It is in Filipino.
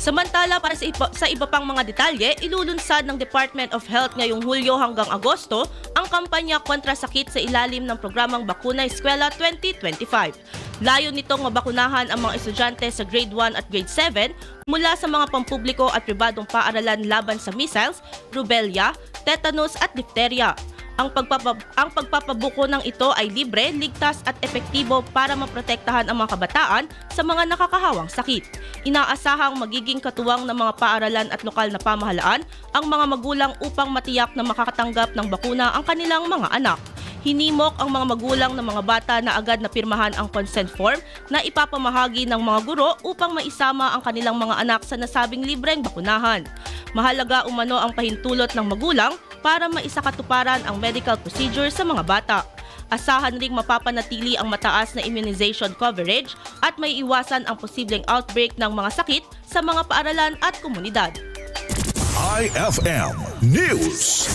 Samantala, para sa iba, sa iba pang mga detalye, ilulunsad ng Department of Health ngayong Hulyo hanggang Agosto ang kampanya kontra sakit sa ilalim ng programang Bakuna Eskwela 2025. Layo nitong mabakunahan ang mga estudyante sa grade 1 at grade 7 mula sa mga pampubliko at pribadong paaralan laban sa measles, rubella, tetanus at diphtheria. Ang, pagpapa, ang pagpapabuko ng ito ay libre, ligtas at epektibo para maprotektahan ang mga kabataan sa mga nakakahawang sakit. Inaasahang magiging katuwang ng mga paaralan at lokal na pamahalaan ang mga magulang upang matiyak na makakatanggap ng bakuna ang kanilang mga anak. Hinimok ang mga magulang ng mga bata na agad na pirmahan ang consent form na ipapamahagi ng mga guro upang maisama ang kanilang mga anak sa nasabing libreng bakunahan. Mahalaga umano ang pahintulot ng magulang para maisakatuparan ang medical procedure sa mga bata. Asahan ring mapapanatili ang mataas na immunization coverage at may iwasan ang posibleng outbreak ng mga sakit sa mga paaralan at komunidad. IFM News.